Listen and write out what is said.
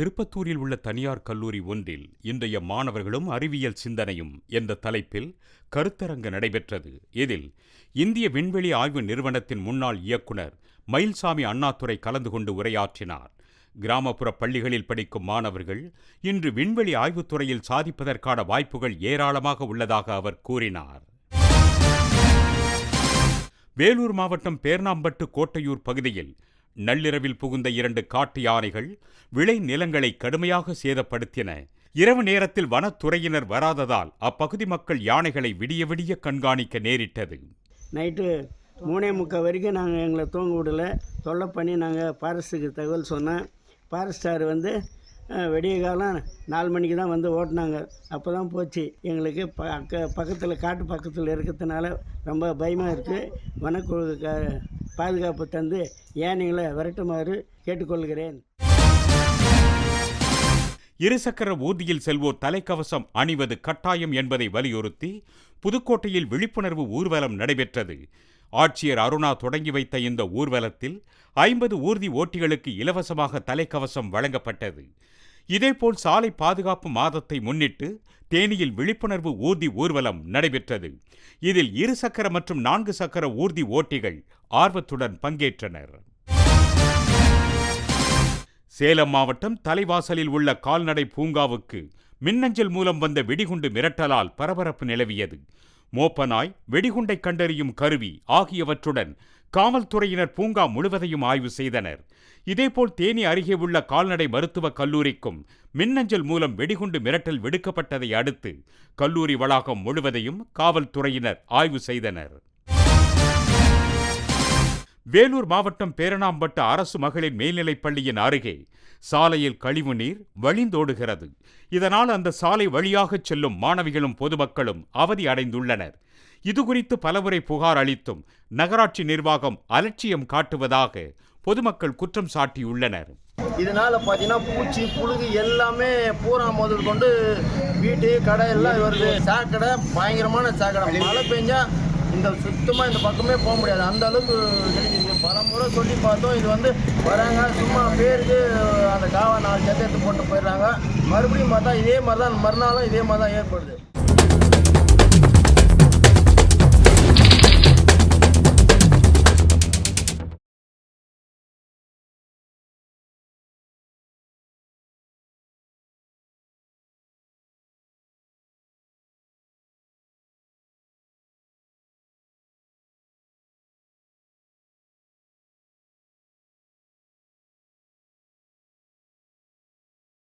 திருப்பத்தூரில் உள்ள தனியார் கல்லூரி ஒன்றில் இன்றைய மாணவர்களும் அறிவியல் சிந்தனையும் என்ற தலைப்பில் கருத்தரங்கு நடைபெற்றது. இதில் இந்திய விண்வெளி ஆய்வு நிறுவனத்தின் முன்னாள் இயக்குனர் மயில்சாமி அண்ணாதுரை கலந்து கொண்டு உரையாற்றினார். கிராமப்புற பள்ளிகளில் படிக்கும் மாணவர்கள் இன்று விண்வெளி ஆய்வுத்துறையில் சாதிப்பதற்கான வாய்ப்புகள் ஏராளமாக உள்ளதாக அவர் கூறினார். வேலூர் மாவட்டம் பேர்ணாம்பட்டு கோட்டையூர் பகுதியில் நள்ளிரவில் புகுந்த இரண்டு காட்டு யானைகள் விளை நிலங்களை கடுமையாக சேதப்படுத்தின. இரவு நேரத்தில் வனத்துறையினர் வராததால் அப்பகுதி மக்கள் யானைகளை விடிய விடிய கண்காணிக்க நேரிட்டது. நைட்டு மூணே முக்கால் வரைக்கும் நாங்கள் எங்களை தூங்க விடல. தொல்லை பண்ணி நாங்கள் ஃபாரஸ்ட்டுக்கு தகவல் சொன்னேன். ஃபாரஸ்டார் வந்து வெடிய விடிய காலம் நாலு மணிக்கு தான் வந்து ஓட்டினாங்க. அப்போ தான் போச்சு. எங்களுக்கு ப அக்க பக்கத்தில் காட்டு பக்கத்தில் இருக்கிறதுனால ரொம்ப பயமாக இருக்குது வனக்குழு க பாதுகாப்பு தந்து ஏனைகளை விரட்டுமாறு கேட்டுக்கொள்கிறேன். இருசக்கர ஊர்தியில் செல்வோர் தலைக்கவசம் அணிவது கட்டாயம் என்பதை வலியுறுத்தி புதுக்கோட்டையில் விழிப்புணர்வு ஊர்வலம் நடைபெற்றது. ஆட்சியர் அருணா தொடங்கி வைத்த இந்த ஊர்வலத்தில் ஐம்பது ஊர்தி ஓட்டிகளுக்கு இலவசமாக தலைக்கவசம் வழங்கப்பட்டது. இதேபோல் சாலை பாதுகாப்பு மாதத்தை முன்னிட்டு தேனியில் விழிப்புணர்வு ஊர்தி ஊர்வலம் நடைபெற்றது. இதில் இருசக்கர மற்றும் நான்கு சக்கர ஊர்தி ஓட்டிகள் ஆர்வத்துடன் பங்கேற்றனர். சேலம் மாவட்டம் தலைவாசலில் உள்ள கால்நடை பூங்காவுக்கு மின்னஞ்சல் மூலம் வந்த வெடிகுண்டு மிரட்டலால் பரபரப்பு நிலவியது. மோப்பனாய் வெடிகுண்டை கண்டறியும் கருவி ஆகியவற்றுடன் காவல்துறையினர் பூங்கா முழுவதையும் ஆய்வு செய்தனர். இதேபோல் தேனி அருகே உள்ள கால்நடை மருத்துவக் கல்லூரிக்கும் மின்னஞ்சல் மூலம் வெடிகுண்டு மிரட்டல் விடுக்கப்பட்டதை அடுத்து கல்லூரி வளாகம் முழுவதையும் காவல்துறையினர் ஆய்வு செய்தனர். வேலூர் மாவட்டம் பேரணாம்பட்டு அரசு மகளிர் மேல்நிலைப் பள்ளியின் அருகே சாலையில் கழிவுநீர் வழிந்தோடுகிறது. இதனால் அந்த சாலை வழியாகச் செல்லும் மாணவிகளும் பொதுமக்களும் அவதி அடைந்துள்ளனர். இதுகுறித்து பலமுறை புகார் அளித்தும் நகராட்சி நிர்வாகம் அலட்சியம் காட்டுவதாக பொதுமக்கள் குற்றம் சாட்டியுள்ளனர். இதனால பார்த்தீங்கன்னா பூச்சி புழுகு எல்லாமே பூரா முதல் கொண்டு வீட்டு கடை எல்லாம் வருது. சாக்கடை பயங்கரமான சாக்கடை. மழை பெஞ்சா இந்த சுத்தமாக இந்த பக்கமே போக முடியாது. அந்த அளவுக்கு தெரிஞ்சுது பல முறை சொல்லி பார்த்தோம். இது வந்து வராங்க. சும்மா பேருக்கு அந்த காவா நாலு சத்தை எடுத்து போட்டு போயிடுறாங்க. மறுபடியும் பார்த்தா இதே மாதிரி தான் மறுநாளும் இதே மாதிரி தான் ஏற்படுது.